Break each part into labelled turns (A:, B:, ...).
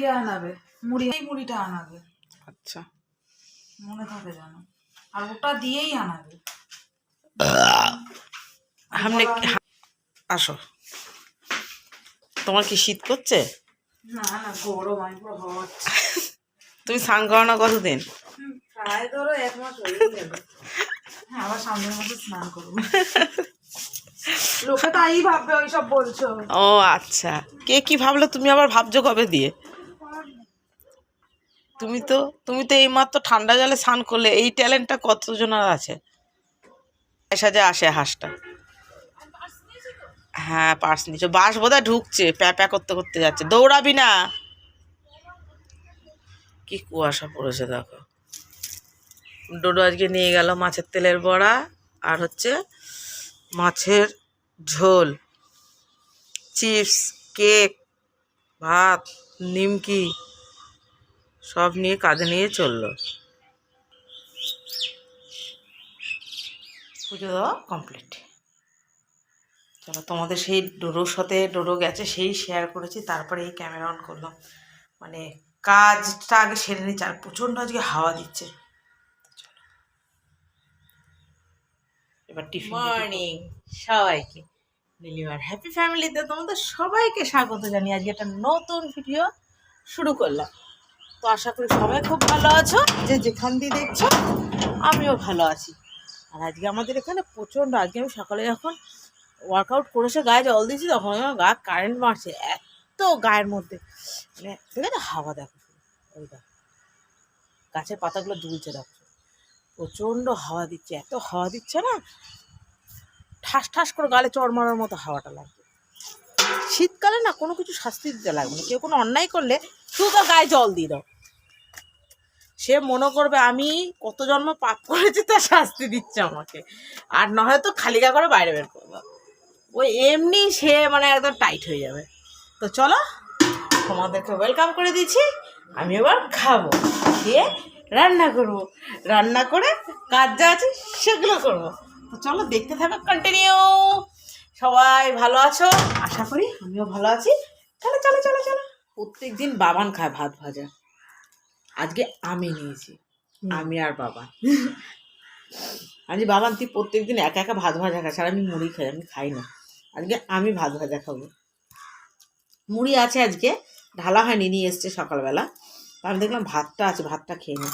A: ইয়ে আনাবে মুড়ি এই মুড়িটা আনাবে।
B: আচ্ছা।
A: মনে থাকে যেন। আর ওটা দিয়েই আনাবে।
B: সামনে আসো। তোমার কি শীত করছে?
A: না না গরম আমি পুরো হচ্ছে।
B: তুমি স্নান করো না কতদিন?
A: হুম, প্রায় ধরো এক মাস হয়ে গেল। হ্যাঁ আবার সামনের মাসে স্নান করব। লোকে তাই ভাববে ওইসব বলছো।
B: ও আচ্ছা। কে কি ভাবলো তুমি আবার ভাবছ কবে দিয়ে? তুমি তো তুমি তো এইমাত্র ঠান্ডা জলে স্নান করলে, এই ট্যালেন্টটা কতজনের আছে? সাজে আসে হাঁসটা। হ্যাঁ পার্স নিচে, বাস বোধহয় ঢুকছে, প্যা প্যা করতে করতে যাচ্ছে। দৌড়াবি না। কি কুয়াশা পড়েছে, দেখো। ডোডো আজকে নিয়ে গেল মাছের তেলের বড়া, আর হচ্ছে মাছের ঝোল। চিপস, কেক, ভাত, নিমকি। সব নিয়ে কাঁধে নিয়ে চলল। পুজো দেওয়া কমপ্লিট চলো তোমাদের সেই ডোডোর সাথে ডোডো গেছে সেই শেয়ার করেছি তারপরে এই ক্যামেরা অন করলাম। মানে কাজটা আগে সেরে নিচ্ছে আর প্রচণ্ড আজকে হাওয়া দিচ্ছে। এবার টিফিন মর্নিং সবাইকে। নীলিমার হ্যাপি ফ্যামিলিতে তোমাদের সবাইকে স্বাগত জানিয়ে আজকে একটা নতুন ভিডিও শুরু করলাম। তো আশা করি সবাই খুব ভালো আছো। যে যেখান দিয়ে দেখছ, আমিও ভালো আছি। আর আজকে আমাদের এখানে প্রচণ্ড, আজকে আমি সকালে যখন ওয়ার্কআউট করেছে, গায়ে জল দিয়েছি, তখন আমার গা কারেন্ট মারছে, এত গায়ের মধ্যে। মানে ঠিক আছে, হাওয়া দেখো। ওই দেখো। গাছের পাতাগুলো দুলছে, দেখো। প্রচণ্ড হাওয়া দিচ্ছে, এত হাওয়া দিচ্ছে না, ঠাস ঠাস করে গালে চড় মারার মতো হাওয়াটা লাগবে শীতকালে না কোনো কিছু শাস্তি দিতে লাগবে না। কেউ কোনো অন্যায় করলে শুধু তার গায়ে জল দিয়ে দাও। সে মনে করবে আমি কত জন্ম পাপ করেছি, তার শাস্তি দিচ্ছে আমাকে। আর না হয়তো খালি গা করে বাইরে বের করব। ওই এমনি সে মানে একদম টাইট হয়ে যাবে। তো চলো, তোমাদেরকে ওয়েলকাম করে দিচ্ছি। আমি এবার খাব, খেয়ে রান্না করব। রান্না করে কাজ যা আছে সেগুলো করব। তো চলো দেখতে থাকো কন্টিনিউ সবাই ভালো আছো? আশা করি আমিও ভালো আছি। চলো চলো চলো চলো। প্রত্যেক দিন বাবান খায় ভাত ভাজা। আজকে আমি নিয়েছি আমি আর বাবা আজকে বাবান তুই প্রত্যেক দিন একা একা ভাত ভাজা খাস আর আমি মুড়ি খাই আমি খাই না। আজকে আমি ভাত ভাজা খাব। মুড়ি আছে আজকে ঢালা হয়নি নিয়ে এসছে সকালবেলা। আমি দেখলাম ভাতটা আছে ভাতটা খেয়ে নিই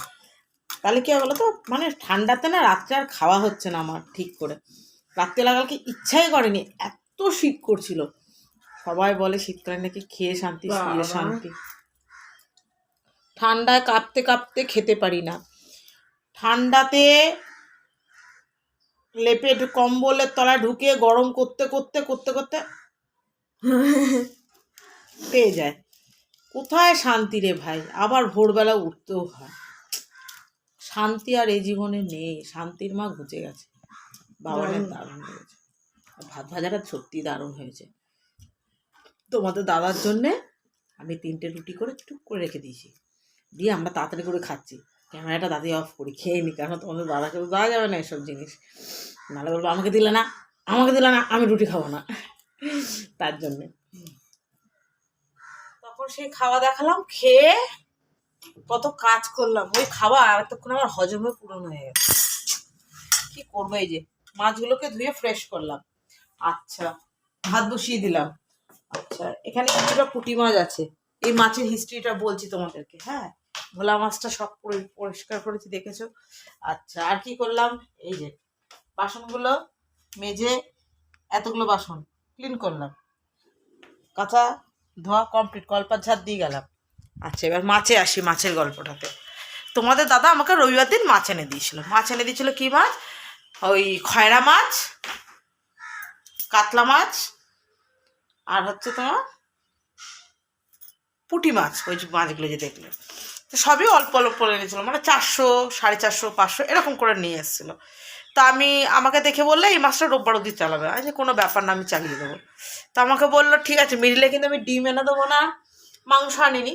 B: তাহলে কি বলো তো মানে ঠান্ডাতে না রাত্রে আর খাওয়া হচ্ছে না আমার ঠিক করে। রাত্রে লাগালকে ইচ্ছাই করেনি এত শীত করছিল। সবাই বলে শীতকালে নাকি খেয়ে শান্তি শুয়ে। শান্তি। ঠান্ডায় কাঁপতে কাঁপতে খেতে পারি না। ঠান্ডাতে লেপে কম্বলের তলায় ঢুকে গরম করতে করতে করতে করতে পেয়ে যায়। কোথায় শান্তি রে ভাই? আবার ভোরবেলা উঠতেও হয়। শান্তি আর এই জীবনে নেই শান্তির মা ঘুচে গেছে। বাবানের দারুণ। হয়েছে। ভাত ভাজাটা সত্যি দারুণ হয়েছে। তোমাদের দাদার জন্যে আমি তিনটে রুটি করে টুক করে রেখে দিয়েছি। দিয়ে আমরা তাড়াতাড়ি করে খাচ্ছি। ক্যামেরাটা দাদি অফ করি খেয়ে নি কারণ তোমাদের দাদাকে তো দেওয়া যাবে না এসব জিনিস। নাহলে বলব আমাকে দিলে না আমাকে দিলে না আমি রুটি খাব না। তার জন্যে। তখন সেই খাওয়া দেখালাম খেয়ে কত কাজ করলাম। ওই খাওয়া এতক্ষণ আমার হজমে পূরণ হয়ে গেছে। কি করব এই যে? মাছগুলোকে ধুয়ে ফ্রেশ করলাম। আচ্ছা ভাত বসিয়ে দিলাম। আচ্ছা এখানে কিছুটা পুঁটি মাছ আছে। এই মাছের হিস্ট্রিটা বলছি তোমাদেরকে হ্যাঁ? ভোলা মাছটা সব পরিষ্কার করেছি, দেখেছ? আচ্ছা আর কি করলাম? এই যে, বাসনগুলো মেজে এতগুলো বাসন ক্লিন করলাম। কাঁচা ধোয়া কমপ্লিট কলপার ঝাড় দিয়ে গেলাম। আচ্ছা এবার মাছে আসি, মাছের গল্পটাতে। তোমাদের দাদা আমাকে রবিবার দিন মাছ এনে দিয়েছিল। মাছ এনে দিয়েছিল কি মাছ? ওই খয়রা মাছ, কাতলা মাছ, আর হচ্ছে তোমার পুঁটি মাছ, ওই মাছগুলো যে দেখলে। তো সবই অল্প অল্প করে এনেছিল মানে চারশো, সাড়ে চারশো, পাঁচশো, এরকম করে নিয়ে এসেছিল। তা আমি, আমাকে দেখে বললে, এই মাছটা রোববার অবধি চালাবে। আচ্ছা কোনো ব্যাপার না, আমি চালিয়ে দেবো। তো আমাকে বলল, ঠিক আছে, মিডিলে কিন্তু আমি ডিম এনে দেবো না। মাংস আনিনি।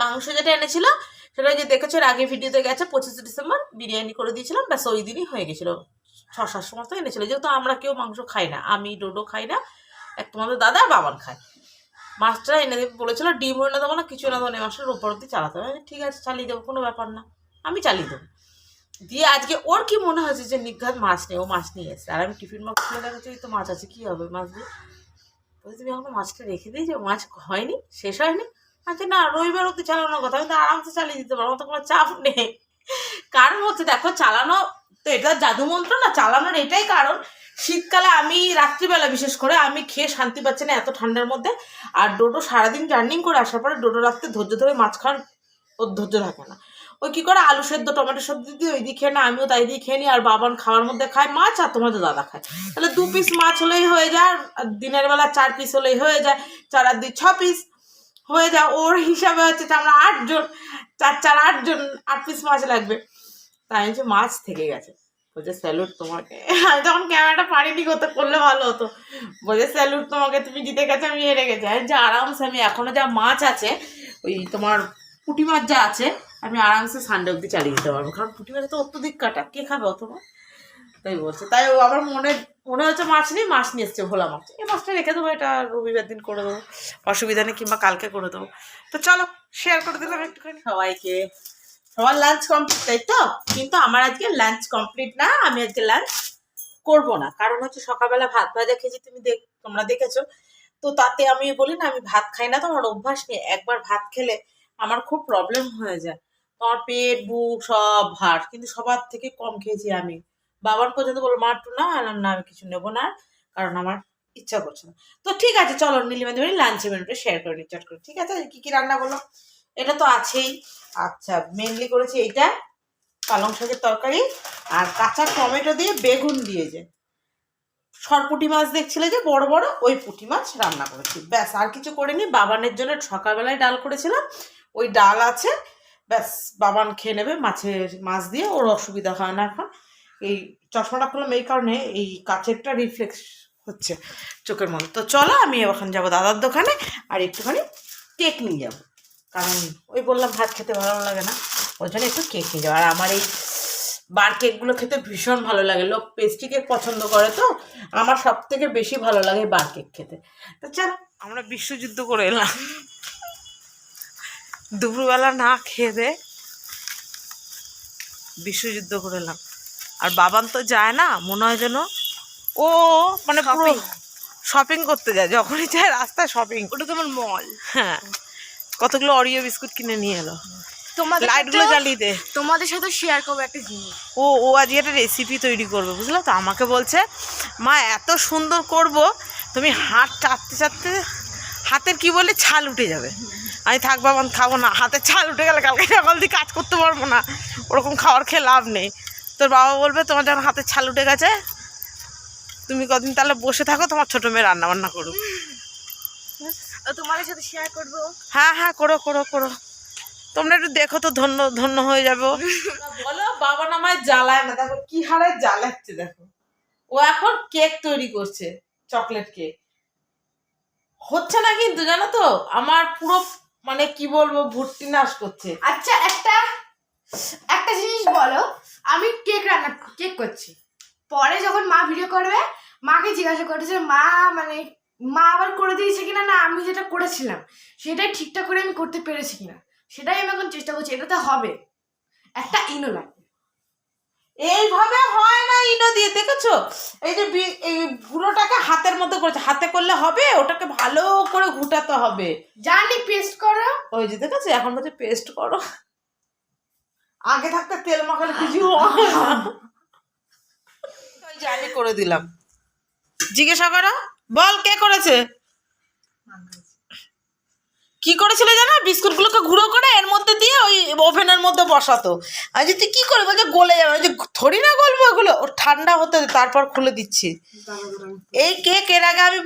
B: মাংস যেটা এনেছিল সেটা যে দেখেছ আগে ভিডিওতে গেছে, পঁচিশে ডিসেম্বর, বিরিয়ানি করে দিয়েছিলাম, ব্যাস ওই দিনই হয়ে গেছিল। ছ সাতশো মতো এনেছিল, যেহেতু আমরা কেউ মাংস খাই না, আমি ডোডো খাই না এক তোমাদের দাদা আর বাবান খায়। মাছটা এনে বলেছিল, ডিম এনে দেবো না, কিছু এনে দেবো না মাছটার উপর অব্দি চালাতে হবে। ঠিক আছে, চালিয়ে দেবো, কোনো ব্যাপার না, আমি চালিয়ে দেবো। দিয়ে আজকে ওর কি মনে হয়েছে যে নিঘাত মাছ নেই, ও মাছ নিয়ে এসে আর আমি টিফিন বক্স খুলে দেখাচ্ছি তো মাছ আছে, কী হবে মাছ দিয়ে? তুমি এখন মাছটা রেখে দিই দিয়েছ, মাছ হয়নি, শেষ হয়নি আচ্ছা না, রবিবার অব্দি চালানোর কথা, আমি তো আরামসে চালিয়ে দিতে পারব আমার তো কোনো চাপ নেই। কারণ হচ্ছে, দেখো, চালানো তো এটা জাদু মন্ত্র না, চালানোর এটাই কারণ, শীতকালে আমি, রাত্রিবেলা বিশেষ করে, আমি খেয়ে শান্তি পাচ্ছি না এত ঠান্ডার মধ্যে, আর ডোডো সারাদিন জার্নিং করে আসার পরে ডোডো রাত্রে ধৈর্য ধরে মাছ খাওয়ার ওর ধৈর্য থাকে না। ওই কী করে? আলু সেদ্ধ, টমেটো সবজি দিয়ে ওই দিয়ে খেয়ে না আমিও তাই দিয়ে খেয়ে নিই, আর বাবান খাওয়ার মধ্যে খায় মাছ, আর তোমাদের দাদা খায়। তাহলে দু পিস মাছ হলেই হয়ে যায়, আর দিনের বেলা চার পিস হলেই হয়ে যায়, চার আর দুই, ছ পিস হয়ে যায় ওর হিসাবে হচ্ছে যে আমরা আটজন, চার চার, আটজন, আট পিস মাছ লাগবে। তাই হচ্ছে মাছ থেকে গেছে। বলছে স্যালুট তোমাকে। আমি তখন ক্যামেরাটা পারিনি করতে, করলে ভালো হতো। বলছে স্যালুট তোমাকে, তুমি জিতে গেছো, আমি হেরে গেছি। আর যে আরামসে আমি এখনও যা মাছ আছে, ওই তোমার পুঁটি মাছ যা আছে, আমি আরামসে সানডে অব্দি চালিয়ে দিতে পারব। কারণ পুঁটি মাছ তো অত্যধিক কাটা। কে খাবে মাছ তাই বলছে। তাই ও আমার মনে মনে হচ্ছে মাছ নেই, মাছ নিয়ে এসছে ভোলা মাছ। এই মাছটা রেখে দেবো, এটা রবিবার দিন করে দেবো। অসুবিধা নেই, কিংবা কালকে করে দেবো। তো চলো শেয়ার করে দিলাম একটুখানি। সবাইকে। সবার লাঞ্চ কমপ্লিট তাই তো? কিন্তু আমার আজকে লাঞ্চ কমপ্লিট না, আমি আজকে লাঞ্চ করব না। কারণ হচ্ছে সকালবেলা ভাত ভাজা খেয়েছি, তুমি দেখ, তোমরা দেখেছ। তো তাতে আমি বলি না, আমি ভাত খাই না তো আমার অভ্যাস নেই। একবার ভাত খেলে আমার খুব প্রবলেম হয়ে যায়। তোমার পেট, বুক সব ভার, কিন্তু সবার থেকে কম খেয়েছি আমি। বাবার পর্যন্ত বলল মা একটু না না আমি কিছু নেব না, কারণ আমার ইচ্ছা করছে না। তো ঠিক আছে, চলো, নীলিমা দেবেন লাঞ্চে মেনুটা শেয়ার করে নিই করে, ঠিক আছে? কি কি রান্না করল এটা তো আছেই। আচ্ছা মেনলি করেছি এইটা, পালং শাকের তরকারি, আর কাঁচা টমেটো দিয়ে বেগুন দিয়ে যে সরপুটি মাছ দেখছিলে যে, বড় বড়? ওই পুঁটি মাছ রান্না করেছি। ব্যাস, আর কিছু করিনি। বাবানের জন্য সকালবেলায় ডাল করেছিলাম, ওই ডাল আছে, ব্যাস, বাবান খেয়ে নেবে, মাছের, মাছ দিয়ে, ওর অসুবিধা হয় না এখন। এই চশমাটা খুললাম এই কারণে এই কাচেরটা রিফ্লেক্স হচ্ছে চোখের মধ্যে। তো চলো আমি ওখানে যাব দাদার দোকানে আর একটুখানি কেক নিয়ে যাব। কারণ ওই বললাম ভাত খেতে ভালো লাগে না, ওই জন্য একটু কেক নিয়ে যাব। আর আমার এই বার কেকগুলো খেতে ভীষণ ভালো লাগে, লোক পেস্ট্রি কেক পছন্দ করে তো আমার সব থেকে বেশি ভালো লাগে বার কেক খেতে। তো চলো, আমরা বিশ্বযুদ্ধ করে এলাম। দুপুরবেলা না খেয়ে দে, বিশ্বযুদ্ধ করে এলাম। আর বাবান তো যায় না মনে হয় যেন ও মানে পুরো শপিং করতে যায় যখনই যায় রাস্তায় শপিং
C: ওটা তোমার মল
B: হ্যাঁ কতগুলো অরিও বিস্কুট কিনে নিয়ে এলো।
C: তোমাদের
B: লাইটগুলো জ্বালিয়ে দে।
C: তোমাদের সাথে শেয়ার করব একটা জিনিস।
B: ও ও আজকে একটা রেসিপি তৈরি করবে বুঝলো তো? আমাকে বলছে মা এত সুন্দর করব তুমি হাত চাটতে চাটতে হাতের কি বলে ছাল উঠে যাবে। আমি থাক বাবা আমি খাব না হাতে ছাল উঠে গেলে কালকে সকাল দিয়ে কাজ করতে পারব না ওরকম খাওয়ার খেয়ে লাভ নেই। তোর বাবা বলবে তোমার যখন হাতে ছাল উঠে গেছে। তুমি কদিন তাহলে বসে থাকো তোমার ছোটো মেয়ে রান্না বান্না করুক।
C: তো তোমাদের সাথে শেয়ার করব?
B: হ্যাঁ হ্যাঁ করো করো করো। তোমরা একটু দেখো তো ধন্য ধন্য হয়ে যাবে। বলো বাবা নামায় জ্বালায় না। দেখো কি হারে জ্বালাচ্ছে দেখো। ও এখন কেক তৈরি করছে চকলেট কেক হচ্ছে না কিন্তু জানো তো? আমার পুরো মানে কি বলব ভর্তি নাশ করছে।
C: আচ্ছা একটা একটা জিনিস বলো আমি কেক রান্না কেক করছি। পরে যখন মা ভিডিও করবে মাকে জিজ্ঞাসা করেছে মা মানে মা আবার করে দিয়েছে কিনা? না আমি যেটা করেছিলাম সেটাই ঠিকঠাক করে আমি করতে পেরেছি কিনা সেটাই আমি এখন চেষ্টা করছি এটাতে হবে। একটা ইনো লাগবে
B: এইভাবে হয় না ইনো দিয়ে দেখেছ? এই যে এই গুঁড়োটাকে হাতের মতো করেছে হাতে করলে হবে ওটাকে ভালো করে ঘুটাতে হবে।
C: জানি পেস্ট করো।
B: ওই যে দেখেছ? এখন বলছে পেস্ট করো। আগে থাকতে তেল মাখালে কিছু আমি করে দিলাম। জিজ্ঞাসা করো, বল কে করেছে? কি করেছিল জানো? বিস্কুটগুলোকে গুঁড়ো করে এর মধ্যে দিয়ে ওই ওভেনের মধ্যে বসাতো। আর যে তুই কি করে বলছে, গলে যাবে। যে থরি না গলবো ওগুলো ও ঠান্ডা হতে তারপর খুলে দিচ্ছি। এই কেক এর আগে আমি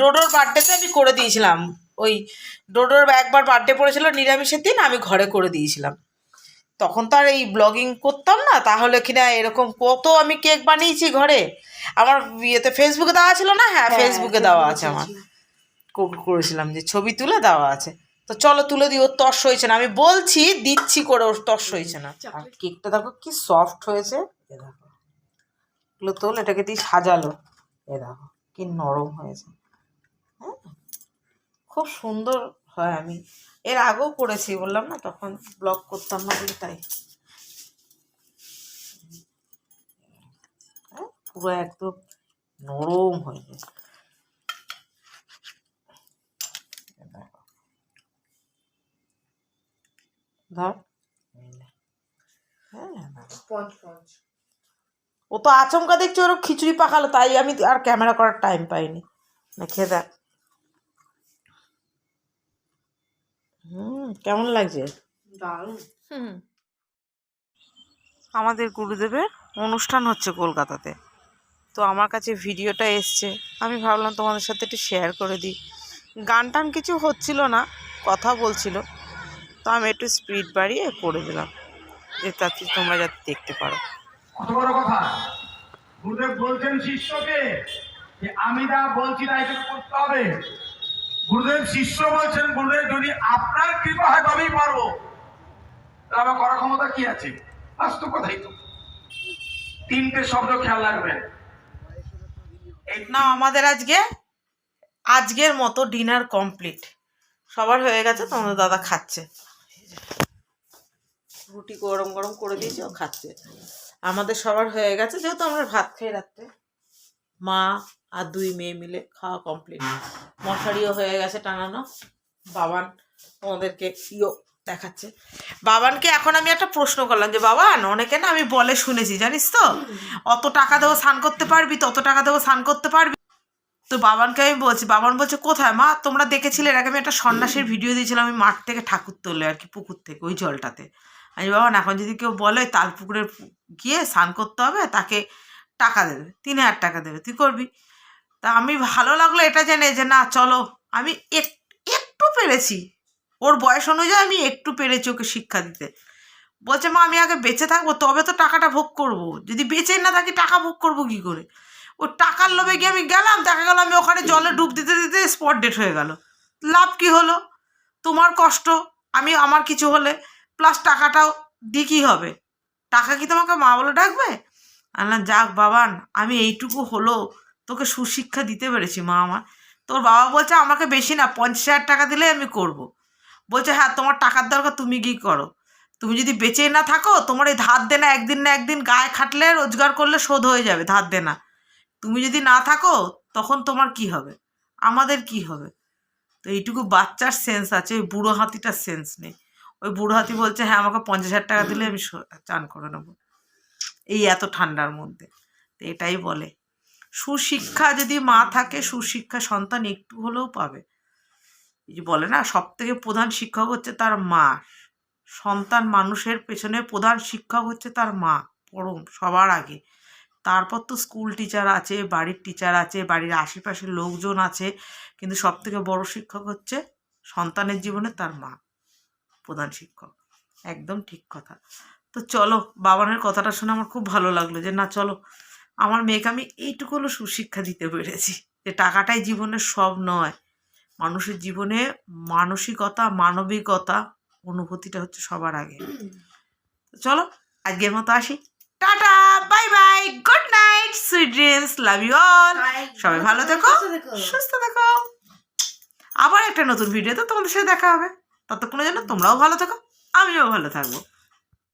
B: ডোডোর বার্থডেতে আমি করে দিয়েছিলাম। ওই ডোডোর একবার বার্থডে পড়েছিল, নিরামিষের দিন আমি ঘরে করে দিয়েছিলাম। তখন তো আর এই ব্লগিং করতাম না তাহলে কিনা এরকম কত আমি কেক বানিয়েছি ঘরে। আমার ইয়েতে ফেসবুকে দেওয়া ছিল না? হ্যাঁ ফেসবুকে দেওয়া আছে আমার। করেছিলাম যে ছবি তুলে দেওয়া আছে। তো চলো তুলে দিই ওর তর্স হয়েছে না। আমি বলছি দিচ্ছি করে ওর তর্স হয়েছে না। আর কেকটা দেখো কি সফট হয়েছে। এ দেখো। এগুলো তোল এটাকে দিয়ে সাজালো। এ দেখো কি নরম হয়েছে। হ্যাঁ খুব সুন্দর হয় আমি। এর আগেও করেছি বললাম না তখন ব্লগ করতাম না বলে তাই। হ্যাঁ, পুরো একদম নরম হয়ে। ধর। হ্যাঁ ও তো আচমকা দেখছি ওর খিচুড়ি পাকালো তাই আমি আর ক্যামেরা করার টাইম পাইনি। না খেয়ে দেখ। হুম কেমন লাগছে? হুম। আমাদের গুরুদেবের অনুষ্ঠান হচ্ছে কলকাতাতে। তো আমার কাছে ভিডিওটা এসছে। আমি ভাবলাম তোমাদের সাথে একটু শেয়ার করে দিই। গান টান কিছু হচ্ছিল না কথা বলছিল। তো আমি একটু স্পিড বাড়িয়ে করে দিলাম। যে তাতে তোমরা যাতে দেখতে পারো।
D: বড় কথা? গুরুদেব বলছেন শিষ্যকে যে আমি যা বলছি তাই করতে হবে। গুরুদেব শিষ্য বলছেন, গুরুদেব, যদি আপনার কৃপা হয়, তবেই পারব। আমার করার ক্ষমতা কি আছে? বাস্তব কথাই তো। তিনটে শব্দ খেয়াল রাখবেন।
B: না, আমাদের আজকে, আজকের মতো ডিনার কমপ্লিট সবার হয়ে গেছে, তোমাদের দাদা খাচ্ছে। রুটি গরম গরম করে দিয়েছি, ও খাচ্ছে। আমাদের সবার হয়ে গেছে, যেহেতু আমরা ভাত খাই রাত্রে। মা আর দুই মেয়ে মিলে খাওয়া কমপ্লিট মশারিও হয়ে গেছে টানানো। বাবান তোমাদেরকে ইও দেখাচ্ছে। বাবানকে এখন আমি একটা প্রশ্ন করলাম যে, বাবান, অনেকে না আমি বলে শুনেছি, জানিস তো? অত টাকা দেবো স্নান করতে পারবি, তত টাকা দেবো স্নান করতে পারবি। তো বাবানকে আমি বলছি, বাবান বলছে, কোথায় মা? তোমরা দেখেছিলে এর আগে আমি একটা সন্ন্যাসীর ভিডিও দিয়েছিলাম আমি মাঠ থেকে ঠাকুর তোলে আর কি, পুকুর থেকে, ওই জলটাতে। আমি বাবান, এখন যদি কেউ বলে তাল পুকুরে গিয়ে স্নান করতে হবে, তাকে টাকা দেবে, তিন হাজার টাকা দেবে, তুই করবি? তা আমি ভালো লাগল এটা জেনে যে না, চলো, আমি এক- একটু পেরেছি। ওর বয়স অনুযায়ী আমি একটু পেরেছি ওকে শিক্ষা দিতে। বলছে, মা, আমি আগে বেঁচে থাকব, তবে তো টাকাটা ভোগ করব। যদি বেঁচে না থাকি, টাকা ভোগ করব কি করে? ও টাকার লোভে গিয়ে আমি গেলাম, দেখা গেল আমি ওখানে জলে ডুব দিতে দিতে স্পট ডেট হয়ে গেল। লাভ কি হলো? তোমার কষ্ট, আমি আমার কিছু হলে প্লাস টাকাটাও দি কী হবে? টাকা কি তোমাকে মা বলে ডাকবে? আল্লাহ যাক বাবান আমি এইটুকু হলো, তোকে সুশিক্ষা দিতে পেরেছি মা আমার। তোর বাবা বলছে, আমাকে বেশি না, পঞ্চাশ হাজার টাকা দিলে আমি করব। বলছে হ্যাঁ তোমার টাকার দরকার, তুমি কি করো? তুমি যদি বেঁচেই না থাকো, তোমার এই ধার দেনা একদিন না একদিন গায়ে খাটলে রোজগার করলে শোধ হয়ে যাবে ধার দেনা। তুমি যদি না থাকো, তখন তোমার কি হবে? আমাদের কি হবে? তো এইটুকু বাচ্চার সেন্স আছে, ওই বুড়ো হাতিটার সেন্স নেই। ওই বুড়ো হাতি বলছে হ্যাঁ আমাকে পঞ্চাশ হাজার টাকা দিলে আমি চান করে নেব। এই এত ঠান্ডার মধ্যে। তো এটাই বলে। সুশিক্ষা যদি মা থাকে, সুশিক্ষা সন্তান একটু হলেও পাবে। বলে না সব থেকে প্রধান শিক্ষক হচ্ছে তার মা। সন্তান মানুষের পেছনে প্রধান শিক্ষক হচ্ছে তার মা, পরম, সবার আগে। তারপর তো স্কুল টিচার আছে, বাড়ির টিচার আছে, বাড়ির আশেপাশের লোকজন আছে, কিন্তু সব থেকে বড় শিক্ষক হচ্ছে সন্তানের জীবনে তার মা, প্রধান শিক্ষক। একদম ঠিক কথা। তো চলো বাবানের কথাটা শুনে আমার খুব ভালো লাগল যে না চলো আমার মেয়েকে আমি এইটুকু হলো সুশিক্ষা দিতে পেরেছি। যে টাকাটাই জীবনের সব নয় মানুষের জীবনে মানসিকতা মানবিকতা অনুভূতিটা হচ্ছে সবার আগে। চলো আজকের মতো আসি। Tata bye bye good night sweet dreams love you all. সবাই ভালো থেকো। সুস্থ থেকো। আবার একটা নতুন ভিডিওতে তোমাদের সাথে দেখা হবে। ততক্ষণের জন্য তোমরাও ভালো থেকো আমিও ভালো থাকব।